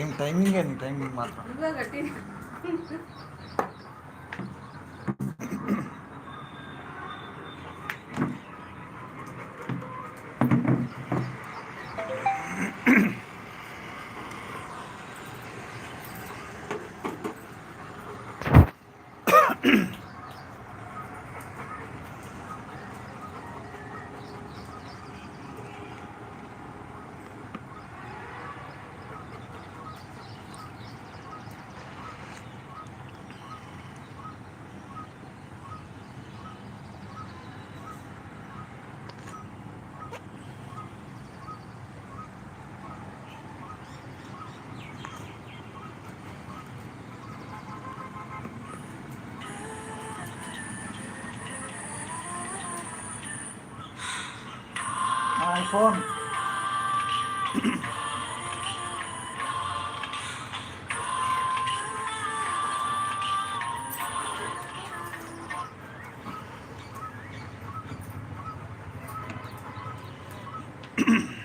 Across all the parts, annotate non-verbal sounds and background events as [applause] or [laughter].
ఏం టైమింగ్ అండి టైమింగ్ మాత్రం. fome. [coughs]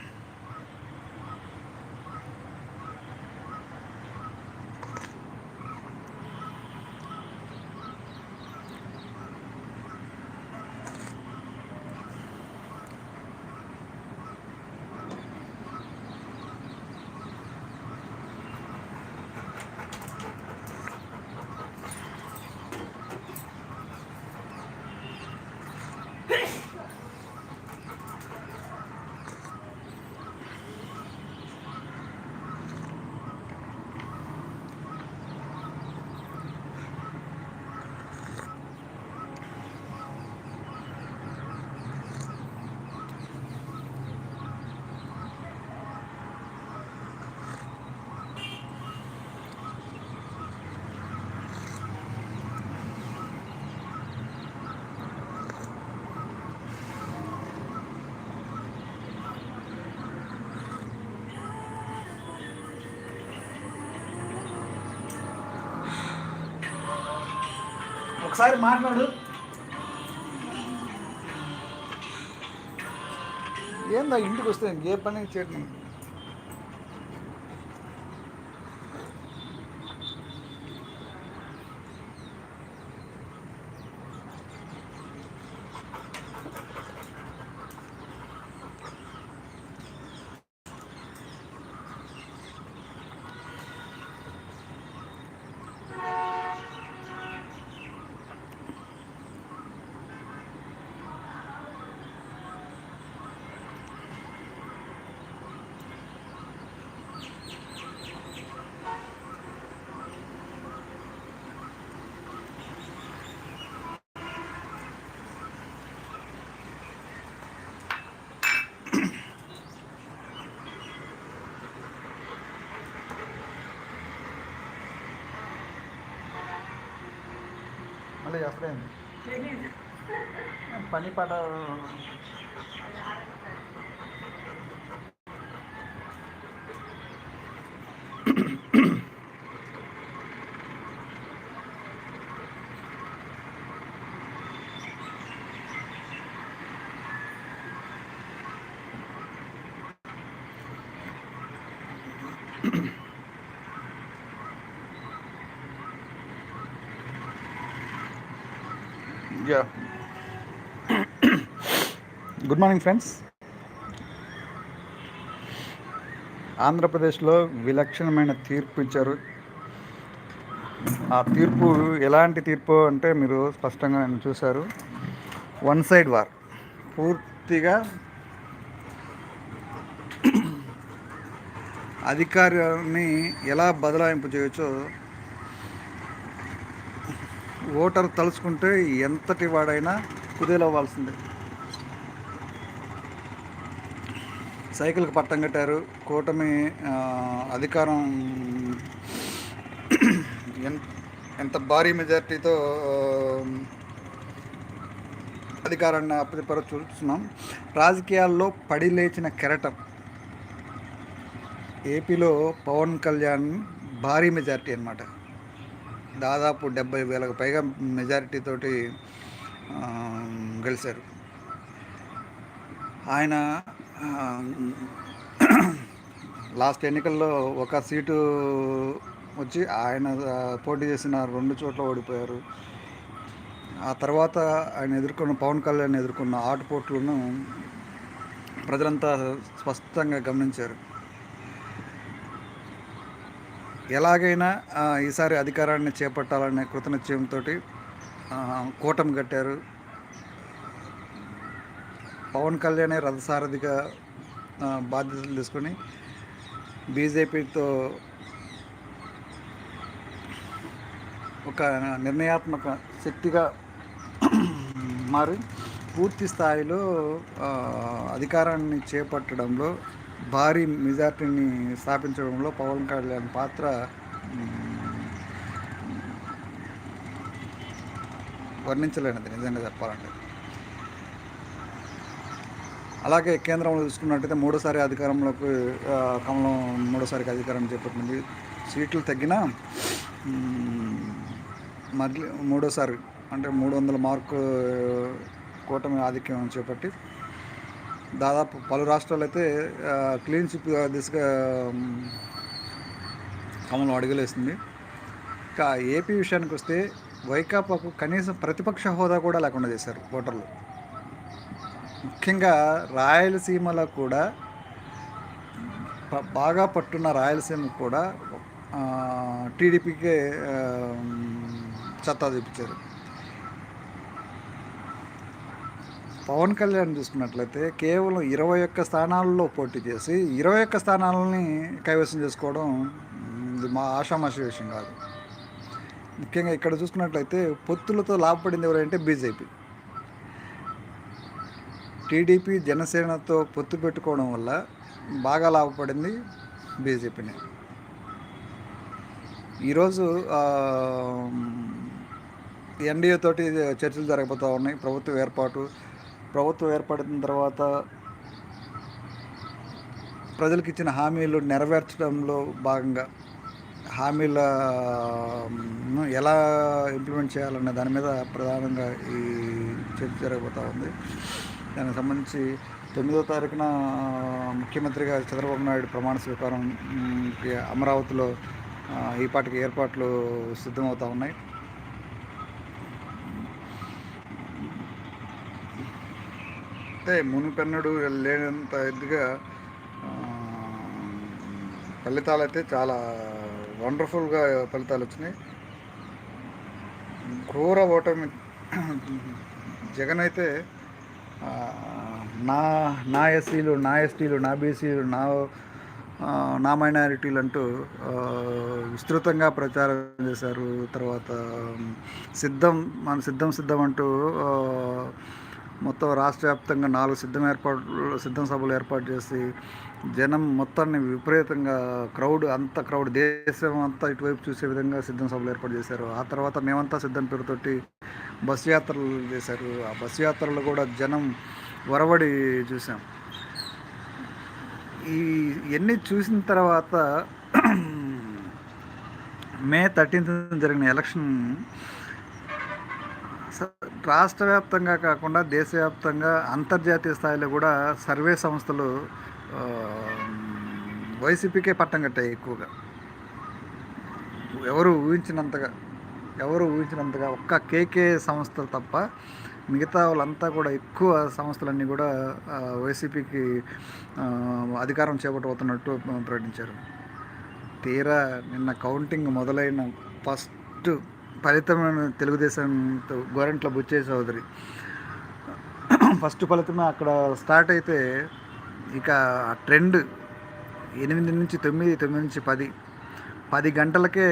ఒకసారి మాట్లాడు. ఏందా ఇంటికి వస్తే ఏ పని చేయడం మళ్ళీ చేస్తలేదు పని పాట గుడ్ మార్నింగ్ ఫ్రెండ్స్ ఆంధ్రప్రదేశ్లో విలక్షణమైన తీర్పు ఇచ్చారు. ఆ తీర్పు ఎలాంటి తీర్పు అంటే మీరు స్పష్టంగా నేను చూశారు. One side war. పూర్తిగా అధికారాన్ని ఎలా బదలాయింపు చేయొచ్చో ఓటర్ తలుచుకుంటే ఎంతటి వాడైనా కుదేలవ్వాల్సిందే. సైకిల్కి పట్టం కట్టారు. కూటమి అధికారం ఎంత భారీ మెజార్టీతో అధికారాన్ని అప్పటిపర చూస్తున్నాం రాజకీయాల్లో పడి లేచిన కెరటం ఏపీలో పవన్ కళ్యాణ్ భారీ మెజార్టీ అనమాట దాదాపు డెబ్బై వేలకు పైగా మెజారిటీతోటి గెలిచారు. ఆయన లాస్ట్ ఎన్నికల్లో ఒక సీటు వచ్చి ఆయన పోటీ చేసిన రెండు చోట్ల ఓడిపోయారు. ఆ తర్వాత ఆయన ఎదుర్కొన్న పవన్ కళ్యాణ్ ఎదుర్కొన్న ఆటుపోట్లను ప్రజలంతా స్పష్టంగా గమనించారు. ఎలాగైనా ఈసారి అధికారాన్ని చేపట్టాలనే కృతనిశ్చయంతో కూటమి కట్టారు. పవన్ కళ్యాణ్ రథసారథిగా బాధ్యతలు తీసుకొని బీజేపీతో ఒక నిర్ణయాత్మక శక్తిగా మారి పూర్తి స్థాయిలో అధికారాన్ని చేపట్టడంలో భారీ మెజార్టీని స్థాపించడంలో పవన్ కళ్యాణ్ పాత్ర వర్ణించలేనిది నిజంగా చెప్పాలంటే. అలాగే కేంద్రంలో చూసుకున్నట్టయితే మూడోసారి అధికారంలోకి కమలం మూడోసారికి అధికారం చేపట్టింది. సీట్లు తగ్గినా మళ్ళీ మూడోసారి అంటే మూడు వందల మార్కు కూటమి ఆధిక్యం చేపట్టి దాదాపు పలు రాష్ట్రాలు అయితే క్లీన్ చిప్ దిశగా కమలం అడుగులేస్తుంది ఇంకా ఏపీ విషయానికి వస్తే వైకాపాకు కనీసం ప్రతిపక్ష హోదా కూడా లేకుండా చేశారు ఓటర్లు. ముఖ్యంగా రాయలసీమలో కూడా బాగా పట్టున్న రాయలసీమ కూడా టీడీపీకే చెత్తా చూపించారు పవన్ కళ్యాణ్ చూసుకున్నట్లయితే కేవలం ఇరవై ఒక్క స్థానాల్లో పోటీ చేసి ఇరవై ఒక్క స్థానాలని కైవసం చేసుకోవడం ఇది మా ఆషామాషి విషయం కాదు. ముఖ్యంగా ఇక్కడ చూసుకున్నట్లయితే పొత్తులతో లాభపడింది ఎవరంటే బీజేపీ. టీడీపీ జనసేనతో పొత్తు పెట్టుకోవడం వల్ల బాగా లాభపడింది బీజేపీని. ఈరోజు ఎన్డీఏ తోటి చర్చలు జరగబోతూ ఉన్నాయి. ప్రభుత్వ ఏర్పాటు ప్రభుత్వం ఏర్పడిన తర్వాత ప్రజలకు ఇచ్చిన హామీలు నెరవేర్చడంలో భాగంగా హామీలను ఎలా ఇంప్లిమెంట్ చేయాలనే దాని మీద ప్రధానంగా ఈ చర్చ జరగబోతూ ఉంది. దానికి సంబంధించి తొమ్మిదో తారీఖున ముఖ్యమంత్రిగా చంద్రబాబు నాయుడు ప్రమాణ స్వీకారం అమరావతిలో ఈ పాటికి ఏర్పాట్లు సిద్ధమవుతూ ఉన్నాయి. అంటే మునిపెన్నడు లేనంత ఇదిగా ఫలితాలు అయితే చాలా వండర్ఫుల్గా ఫలితాలు వచ్చినాయి క్రూర ఓటమి జగన్ అయితే నా నా ఎస్సీలు నా ఎస్టీలు నా బీసీలు నా నా మైనారిటీలు అంటూ విస్తృతంగా ప్రచారం చేశారు. తర్వాత సిద్ధం మన సిద్ధం సిద్ధం అంటూ మొత్తం రాష్ట్ర వ్యాప్తంగా నాలుగు సిద్ధం ఏర్పాట్లు సిద్ధం సభలు ఏర్పాటు చేసి జనం మొత్తాన్ని విపరీతంగా క్రౌడ్ అంత క్రౌడ్ దేశం అంతా ఇటువైపు చూసే విధంగా సిద్ధం సభలు ఏర్పాటు చేశారు. ఆ తర్వాత మేమంతా సిద్ధం పేరుతోటి బస్ యాత్రలు చేశారు. ఆ బస్ యాత్రలు కూడా జనం వరవడి చూసాం ఈ ఇవన్నీ చూసిన తర్వాత మే థర్టీన్త్ జరిగిన ఎలక్షన్ స- రాష్ట్ర వ్యాప్తంగా కాకుండా దేశవ్యాప్తంగా అంతర్జాతీయ స్థాయిలో కూడా సర్వే సంస్థలు వైసీపీకే పట్టం కట్టాయి ఎక్కువగా. ఎవరు ఊహించినంతగా. ఎవరు ఊహించినంతగా ఒక్క కేకే సంస్థ తప్ప మిగతా వాళ్ళంతా కూడా ఎక్కువ సంస్థలన్నీ కూడా వైసీపీకి అధికారం చేపట్టబోతున్నట్టు ప్రకటించారు. తీరా నిన్న కౌంటింగ్ మొదలైన ఫస్ట్ ఫలితమైన తెలుగుదేశంతో గోరెంట్ల బుచ్చే చౌదరి ఫస్ట్ ఫలితమే అక్కడ స్టార్ట్ అయితే ఇక ట్రెండ్ ఎనిమిది నుంచి తొమ్మిది తొమ్మిది నుంచి పది పది గంటలకే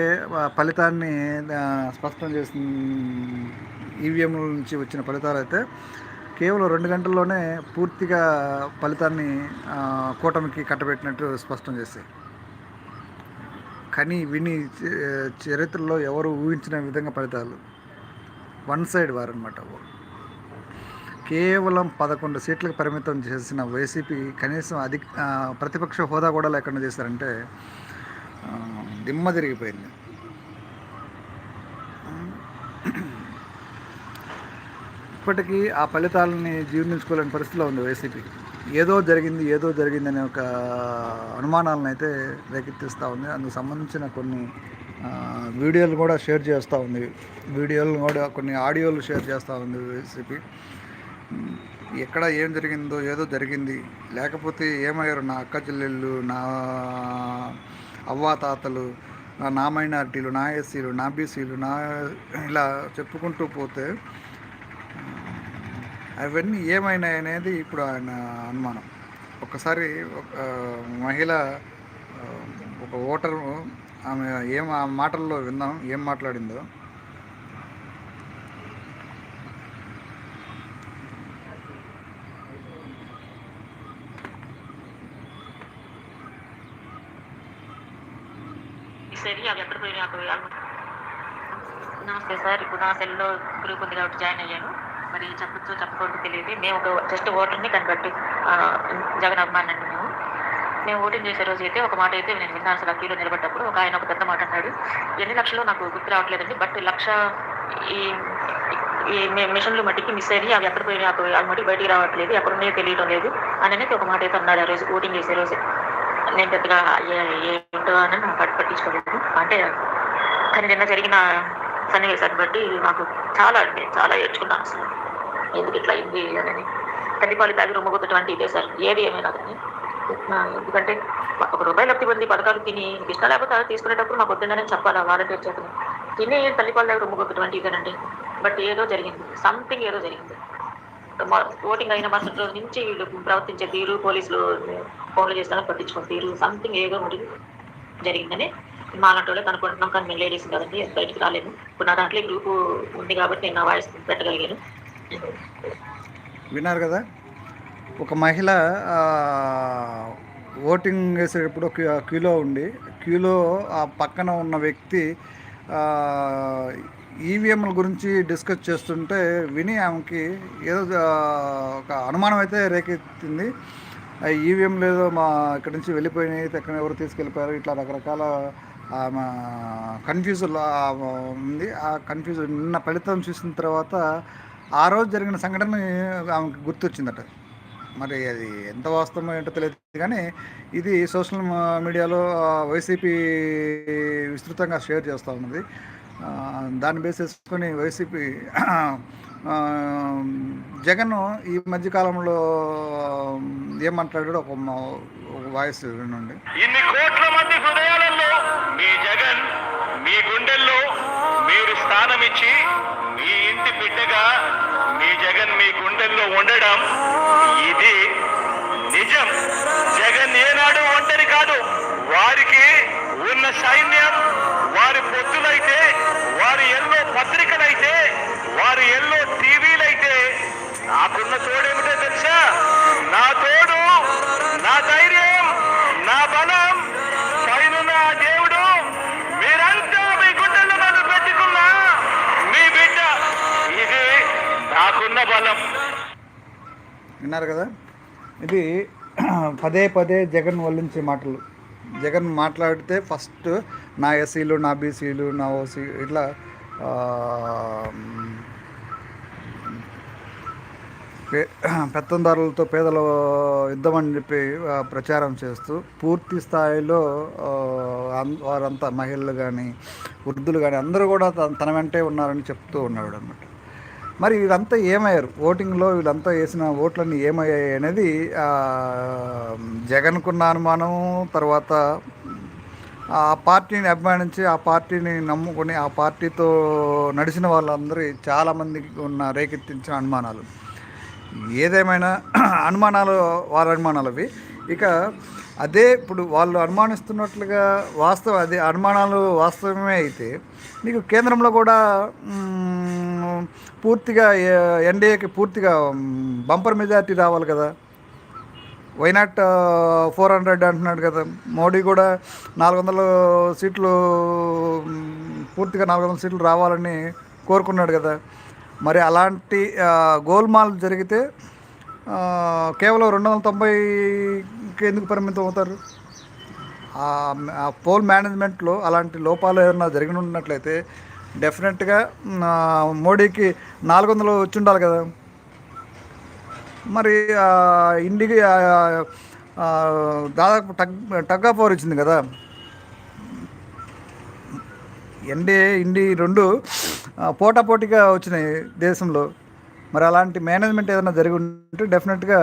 ఫలితాన్ని స్పష్టం చేసిన ఈవీఎంల నుంచి వచ్చిన ఫలితాలు అయితే కేవలం రెండు గంటల్లోనే పూర్తిగా ఫలితాన్ని కూటమికి కట్టబెట్టినట్టు స్పష్టం చేశాయి. కానీ విని చరిత్రలో ఎవరు ఊహించిన విధంగా ఫలితాలు? వన్ సైడ్ వారనమాట కేవలం పదకొండు సీట్లకు పరిమితం చేసిన వైసీపీ కనీసం అధిక ప్రతిపక్ష హోదా కూడా లేకుండా చేశారంటే దిమ్మ తిరిగిపోయింది. ఇప్పటికీ ఆ ఫలితాలని జీర్ణించుకోలేని పరిస్థితిలో ఉంది వైసీపీ. ఏదో జరిగింది ఏదో జరిగింది అనే ఒక అనుమానాలను అయితే రేకెత్తిస్తూ ఉంది. అందుకు సంబంధించిన కొన్ని వీడియోలు కూడా షేర్ చేస్తూ ఉంది. వీడియోలు కూడా కొన్ని ఆడియోలు షేర్ చేస్తూ ఉంది వైసీపీ. ఎక్కడ ఏం జరిగిందో ఏదో జరిగింది. లేకపోతే ఏమయ్యారు నా అక్క చెల్లెళ్ళు నా అవ్వాతాతలు నా మైనార్టీలు నా ఎస్సీలు నా బీసీలు నా ఇలా చెప్పుకుంటూ పోతే అవన్నీ ఏమైనాయి అనేది ఇప్పుడు ఆయన అనుమానం. ఒకసారి ఒక మహిళ ఒక ఓటరు ఆమె ఏం ఆ మాటల్లో విందాం ఏం మాట్లాడిందో. సరే అవి ఎక్కడ పోయినాయి నాకు నమస్తే సార్ ఇప్పుడు నా సెల్లో గ్రూప్ ఉంది కాబట్టి జాయిన్ అయ్యాను మరి చెప్పచ్చు చెప్పకూడదు తెలియదు మేము ఒక జస్ట్ ఓటర్ని కనిపెట్టి జగన్ అభిమాని అండి మేము మేము ఓటింగ్ చేసే రోజు అయితే ఒక మాట అయితే నేను విన్నాను అసలు క్యూలో నిలబడ్డప్పుడు ఒక ఆయన ఒక పెద్ద మాట అన్నాడు ఎన్ని లక్షలు నాకు గుర్తు రావట్లేదండి బట్ లక్ష ఈ ఈ మిషన్లు మట్టికి మిస్ అయ్యి అవి ఎక్కడ పోయినా అవి మట్టి బయటికి రావట్లేదు ఎక్కడ ఉన్నాయో తెలియడం లేదు అని అనేది ఒక మాట అయితే అన్నాడు ఆ రోజు ఓటింగ్ చేసే రోజు నేను పెద్దగా ఏంటో అని నాకు పట్టు పట్టించుకోలేదు. అంటే కానీ నిన్న జరిగిన సన్నివేశాన్ని బట్టి నాకు చాలా అంటే చాలా ఏడ్చుకున్నాను అసలు. ఎందుకు ఇట్లా అయింది అని తల్లిపాలి తాగి రొమ్మగొత్తటువంటి ఇదే సార్. ఏది ఏమైనా కానీ ఎందుకంటే ఒక రూపాయి లబ్ధి పొంది పథకాలు తిని మీకు ఇష్టం లేకపోతే తీసుకునేటప్పుడు మాకు వద్దండి చెప్పాలా వాలంటీర్ చేతను. తిని తల్లిపాలు తాగి రొమ్మగొత్తటువంటి ఇదేనండి. బట్ ఏదో జరిగింది. సంథింగ్ ఏదో జరిగింది. ఓటింగ్ అయిన మరుసటి రోజు నుంచి వీళ్ళు ప్రవర్తించే తీరు పోలీసులు ఫోన్లు చేస్తాను పట్టించుకుని తీరు సంథింగ్ ఏదో ఒకటి జరిగిందని మా అలాంటి వాళ్ళకి కానీ మేము లేడీస్ కదండి బయటికి రాలేము. ఇప్పుడు నా దాంట్లో గ్రూప్ ఉంది కాబట్టి నేను నా వాయిస్ పెట్టగలిగాను. విన్నారు కదా ఒక మహిళ ఓటింగ్ వేసేటప్పుడు క్యూలో ఉండి క్యూలో ఆ పక్కన ఉన్న వ్యక్తి ఈవీఎంల గురించి డిస్కస్ చేస్తుంటే విని ఆమెకి ఏదో ఒక అనుమానం అయితే రేకెత్తింది. ఈవీఎం లేదో మా ఇక్కడి నుంచి వెళ్ళిపోయినాయి ఎక్కడ ఎవరు తీసుకెళ్ళిపోయారు ఇట్లా రకరకాల ఆమె కన్ఫ్యూజ్ ఉంది. ఆ కన్ఫ్యూజ్ నిన్న ఫలితం చూసిన తర్వాత ఆ రోజు జరిగిన సంఘటన ఆమెకు గుర్తొచ్చిందట. మరి అది ఎంత వాస్తవం ఏంటో తెలియదు కానీ ఇది సోషల్ మీడియాలో వైసీపీ విస్తృతంగా షేర్ చేస్తూ ఉన్నది. దాన్ని బేస్ చేసుకొని వైసీపీ జగన్ ఈ మధ్యకాలంలో ఏమంటాడు మాట్లాడాడో ఒక ఒక వాయిస్ వినండి. ఇన్ని కోట్ల మంది హృదయాలలో మీ జగన్ మీ గుండెల్లో మీరు స్థానం ఇచ్చి మీ ఇంటి బిడ్డగా మీ జగన్ మీ గుండెల్లో ఉండడం ఇది నిజం. జగన్ ఏనాడు ఒంటరి కాదు వారికి ఉన్న సైన్యం వారి పొత్తులైతే వారి ఎల్లో పత్రికలైతే వారి ఎల్లో టీవీలైతే నాకున్న తోడేమిటో తెలుసా? నా తోడు నా ధైర్యం నా బలం పైన నా దేవుడు. మీరంతా మీ గుండెల్లో నన్ను పెట్టుకున్నా మీ బిడ్డ. ఇది నాకున్న బలం. విన్నారు కదా? ఇది [clears throat] పదే పదే జగన్ వల్లించే మాటలు. జగన్ మాట్లాడితే ఫస్ట్ నా ఎస్సీలు నా బీసీలు నా ఓసీ ఇట్లా పే- పెత్తందారులతో పేదల యుద్ధం అని చెప్పి ప్రచారం చేస్తూ పూర్తి స్థాయిలో వారంతా మహిళలు కానీ వృద్ధులు కానీ అందరూ కూడా తన తన వెంటే ఉన్నారని చెప్తూ ఉన్నాడు అనమాట మరి వీళ్ళంతా ఏమయ్యారు? ఓటింగ్లో వీళ్ళంతా వేసిన ఓట్లన్నీ ఏమయ్యాయి అనేది జగన్కున్న అనుమానం తర్వాత ఆ పార్టీని అభిమానించి ఆ పార్టీని నమ్ముకొని ఆ పార్టీతో నడిచిన వాళ్ళందరూ చాలామందికి ఉన్న రేకెత్తించిన అనుమానాలు. ఏదేమైనా అనుమానాలు వారి అనుమానాలు అవి. ఇక అదే ఇప్పుడు వాళ్ళు అనుమానిస్తున్నట్లుగా వాస్తవ అదే అనుమానాలు వాస్తవమే అయితే నీకు కేంద్రంలో కూడా పూర్తిగా ఎన్డీఏకి పూర్తిగా బంపర్ మెజారిటీ రావాలి కదా. వైనాట్ ఫోర్ హండ్రెడ్ అంటున్నాడు కదా. మోడీ కూడా నాలుగు వందల సీట్లు పూర్తిగా నాలుగు వందల సీట్లు రావాలని కోరుకున్నాడు కదా. మరి అలాంటి గోల్మాల్ జరిగితే కేవలం రెండు వందల తొంభైకి ఎందుకు పరిమితం అవుతారు? ఆ- పోల్ మేనేజ్మెంట్లో అలాంటి లోపాలు ఏమైనా జరిగి ఉన్నట్లయితే డెఫినెట్గా మోడీకి నాలుగు వందలు వచ్చి ఉండాలి కదా. మరి ఇండికి దాదాపు టగ్ టగ్ ఆఫ్ వచ్చింది కదా. ఎన్డీఏ ఇండి రెండు పోటా పోటాపోటీగా వచ్చినాయి దేశంలో. మరి అలాంటి మేనేజ్మెంట్ ఏదైనా జరిగి ఉంటే డెఫినెట్గా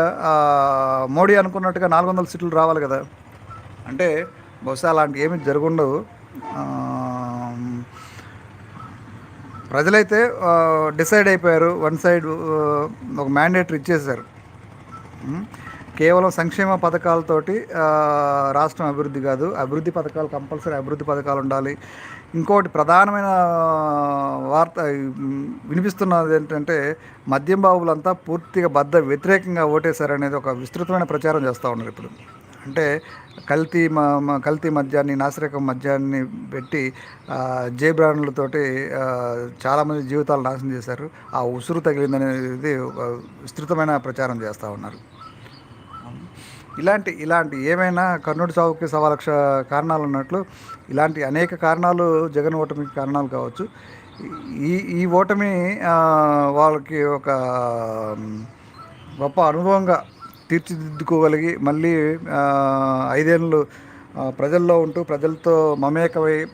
మోడీ అనుకున్నట్టుగా నాలుగు వందల సీట్లు రావాలి కదా. అంటే బహుశా అలాంటి ఏమి జరగండవు. ప్రజలైతే డిసైడ్ అయిపోయారు. వన్ సైడ్ ఒక మ్యాండేటరీ ఇచ్చేశారు. కేవలం సంక్షేమ పథకాలతోటి రాష్ట్రం అభివృద్ధి కాదు. అభివృద్ధి పథకాలు కంపల్సరీ అభివృద్ధి పథకాలు ఉండాలి. ఇంకోటి ప్రధానమైన వార్త వినిపిస్తున్నది ఏంటంటే మద్యం బాబులంతా పూర్తిగా బద్ద వ్యతిరేకంగా ఓటేశారనేది ఒక విస్తృతమైన ప్రచారం చేస్తూ ఉన్నారు ఇప్పుడు. అంటే కల్తీ మ కల్తీ మద్యాన్ని నాసిరకం మద్యాన్ని పెట్టి ఆ, జే బ్రాండ్లతోటి చాలామంది జీవితాలు నాశనం చేశారు. ఆ ఉసురు తగిలిందనేది విస్తృతమైన ప్రచారం చేస్తూ ఉన్నారు. ఇలాంటి ఇలాంటి ఏమైనా కర్ణుడి చావుకి సవా లక్ష కారణాలు ఉన్నట్లు ఇలాంటి అనేక కారణాలు జగన్ ఓటమికి కారణాలు కావచ్చు. ఈ ఈ ఓటమి వాళ్ళకి ఒక గొప్ప అనుభవంగా తీర్చిదిద్దుకోగలిగి మళ్ళీ ఐదేళ్ళు ప్రజల్లో ఉంటూ ప్రజలతో మమేకమై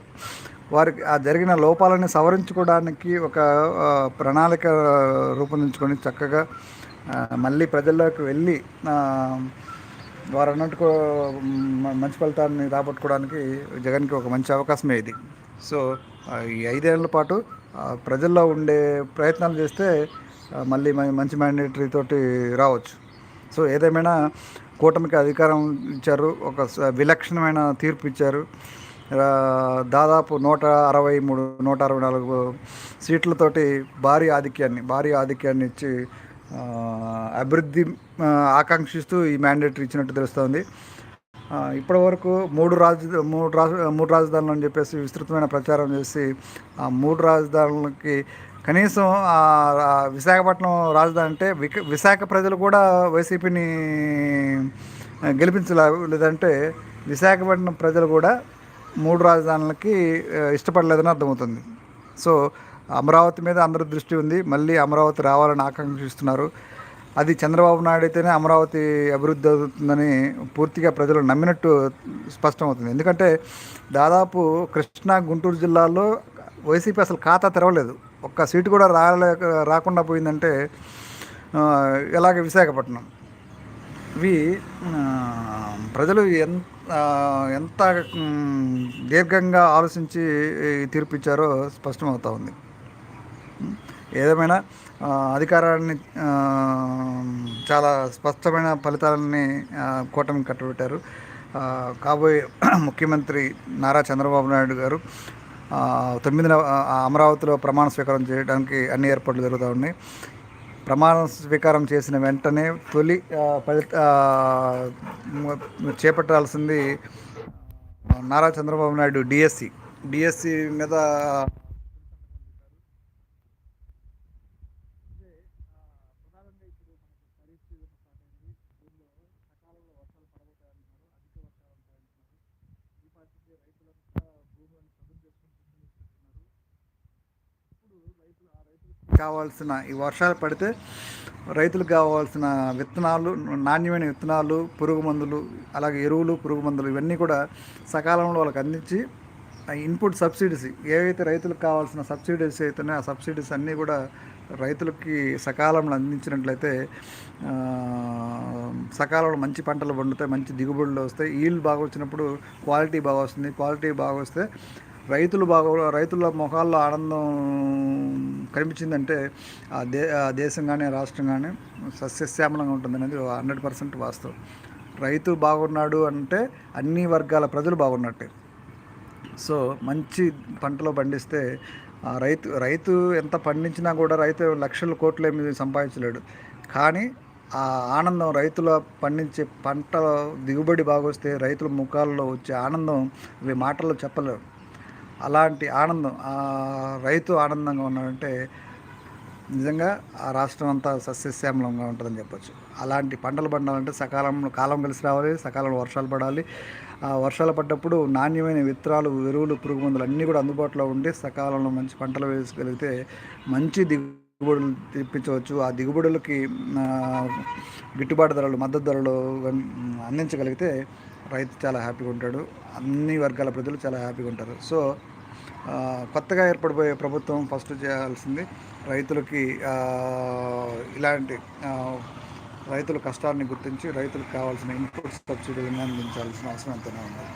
వారికి ఆ జరిగిన లోపాలని సవరించుకోవడానికి ఒక ప్రణాళిక రూపొందించుకొని చక్కగా మళ్ళీ ప్రజల్లోకి వెళ్ళి వారు అన్నట్టుకు మంచి ఫలితాన్ని రాబట్టుకోవడానికి జగన్కి ఒక మంచి అవకాశమే ఇది. సో ఈ ఐదేళ్ళ పాటు ప్రజల్లో ఉండే ప్రయత్నాలు చేస్తే మళ్ళీ మ- మంచి మ్యాండేటరీ తోటి రావచ్చు. సో ఏదేమైనా కూటమికి అధికారం ఇచ్చారు ఒక విలక్షణమైన తీర్పు ఇచ్చారు. దాదాపు నూట అరవై మూడు నూట అరవై నాలుగు సీట్లతోటి భారీ ఆధిక్యాన్ని భారీ ఆధిక్యాన్ని ఇచ్చి అభివృద్ధి ఆకాంక్షిస్తూ ఈ మ్యాండేట్ ఇచ్చినట్టు తెలుస్తోంది. ఇప్పటి వరకు మూడు రాజ మూడు రాజ మూడు రాజధానులు అని చెప్పేసి విస్తృతమైన ప్రచారం చేసి ఆ మూడు రాజధానులకి కనీసం విశాఖపట్నం రాజధాని అంటే విశాఖ ప్రజలు కూడా వైసీపీని గెలిపించలే లేదంటే విశాఖపట్నం ప్రజలు కూడా మూడు రాజధానులకి ఇష్టపడలేదని అర్థమవుతుంది. సో అమరావతి మీద అందరి దృష్టి ఉంది. మళ్ళీ అమరావతి రావాలని ఆకాంక్షిస్తున్నారు. అది చంద్రబాబు నాయుడు అయితేనే అమరావతి అభివృద్ధి అవుతుందని పూర్తిగా ప్రజలు నమ్మినట్టు స్పష్టమవుతుంది. ఎందుకంటే దాదాపు కృష్ణా గుంటూరు జిల్లాలో వైసీపీ అసలు ఖాతా తెరవలేదు. ఒక్క సీటు కూడా రాలేక రాకుండా పోయిందంటే ఆ, ఇలాగే విశాఖపట్నం? ఇవి ప్రజలు ఎంత ఎంత దీర్ఘంగా ఆలోచించి తీర్పిచ్చారో స్పష్టమవుతా ఉంది. ఏదేమైనా అధికారాన్ని చాలా స్పష్టమైన ఫలితాలని కూటమి కట్టబెట్టారు. కాబోయే ముఖ్యమంత్రి నారా చంద్రబాబు నాయుడు గారు తొమ్మిదిన అమరావతిలో ప్రమాణ స్వీకారం చేయడానికి అన్ని ఏర్పాట్లు జరుగుతూ ఉన్నాయి. ప్రమాణ స్వీకారం చేసిన వెంటనే తొలి ఫలిత చేపట్టాల్సింది నారా చంద్రబాబు నాయుడు డిఎస్సి. డిఎస్సి మీద కావాల్సిన ఈ వర్షాలు పడితే రైతులకు కావాల్సిన విత్తనాలు నాణ్యమైన విత్తనాలు పురుగు మందులు అలాగే ఎరువులు పురుగు మందులు ఇవన్నీ కూడా సకాలంలో వాళ్ళకి అందించి ఇన్పుట్ సబ్సిడీస్ ఏవైతే రైతులకు కావాల్సిన సబ్సిడీస్ అయితేనే ఆ సబ్సిడీస్ అన్నీ కూడా రైతులకి సకాలంలో అందించినట్లయితే సకాలంలో మంచి పంటలు పండుతాయి మంచి దిగుబడులు వస్తాయి. ఈల్డ్ బాగా వచ్చినప్పుడు క్వాలిటీ బాగా వస్తుంది. క్వాలిటీ బాగా వస్తే రైతులు భాగంలో రైతుల ముఖాల్లో ఆనందం కనిపించిందంటే ఆ దే ఆ దేశం కానీ రాష్ట్రం కానీ సస్యశ్యామలంగా ఉంటుంది అనేది హండ్రెడ్ పర్సెంట్ వాస్తవం. రైతు బాగున్నాడు అంటే అన్ని వర్గాల ప్రజలు బాగున్నట్టే. సో మంచి పంటలు పండిస్తే రైతు రైతు ఎంత పండించినా కూడా రైతు లక్షల కోట్లు ఏమి సంపాదించలేడు. కానీ ఆ ఆనందం రైతుల పండించే పంట దిగుబడి బాగొస్తే రైతుల ముఖాల్లో వచ్చే ఆనందం ఇవి మాటల్లో చెప్పలేవు. అలాంటి ఆనందం రైతు ఆనందంగా ఉన్నాడంటే నిజంగా ఆ రాష్ట్రం అంతా సస్యశ్యామలంగా ఉంటుందని చెప్పొచ్చు. అలాంటి పంటలు పండాలంటే సకాలంలో కాలం కలిసి రావాలి సకాలంలో వర్షాలు పడాలి. ఆ వర్షాలు పడ్డప్పుడు నాణ్యమైన విత్తనాలు ఎరువులు పురుగు మందులు అన్నీ కూడా అందుబాటులో ఉండి సకాలంలో మంచి పంటలు వేసుకోగలిగితే మంచి దిగుబడులు తెప్పించవచ్చు. ఆ దిగుబడులకి గిట్టుబాటు ధరలు మద్దతు ధరలు అందించగలిగితే రైతు చాలా హ్యాపీగా ఉంటాడు. అన్ని వర్గాల ప్రజలు చాలా హ్యాపీగా ఉంటారు. సో కొత్తగా ఏర్పడిపోయే ప్రభుత్వం ఫస్ట్ చేయాల్సింది రైతులకి ఇలాంటి రైతుల కష్టాన్ని గుర్తించి రైతులకు కావాల్సిన ఇన్పుట్ సబ్సిడీలను అందించాల్సిన అవసరం ఎంతనే ఉంది.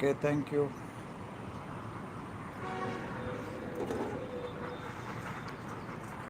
Okay thank you